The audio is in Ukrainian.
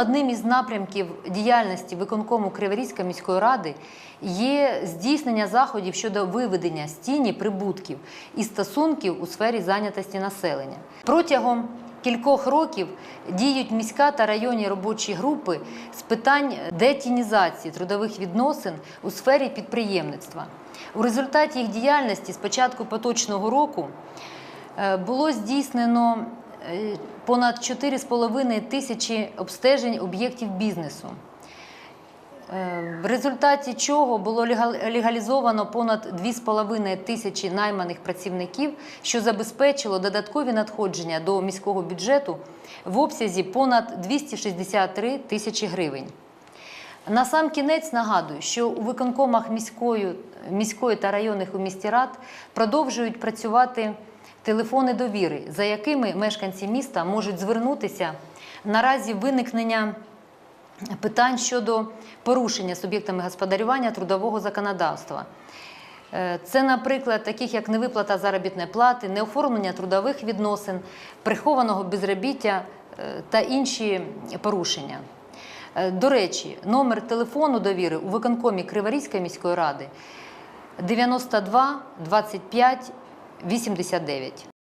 Одним із напрямків діяльності виконкому Криворізької міської ради є здійснення заходів щодо виведення з тіні прибутків і стосунків у сфері зайнятості населення. Протягом кількох років діють міська та районні робочі групи з питань детінізації трудових відносин у сфері підприємництва. У результаті їх діяльності з початку поточного року Е, було здійснено понад 4,5 тисячі обстежень об'єктів бізнесу. Е, В результаті чого було легалізовано понад 2,5 тисячі найманих працівників, що забезпечило додаткові надходження до міського бюджету в обсязі понад 263 тисячі гривень. На сам кінець нагадую, що у виконкомах міської, міської та районних у місті рад продовжують працювати телефони довіри, за якими мешканці міста можуть звернутися наразі виникнення питань щодо порушення суб'єктами господарювання трудового законодавства. Е, Це, наприклад, таких як невиплата заробітної плати, неоформлення трудових відносин, прихованого безробіття е, та інші порушення. Е, До речі, номер телефону довіри у виконкомі Криворізької міської ради 92 25 89.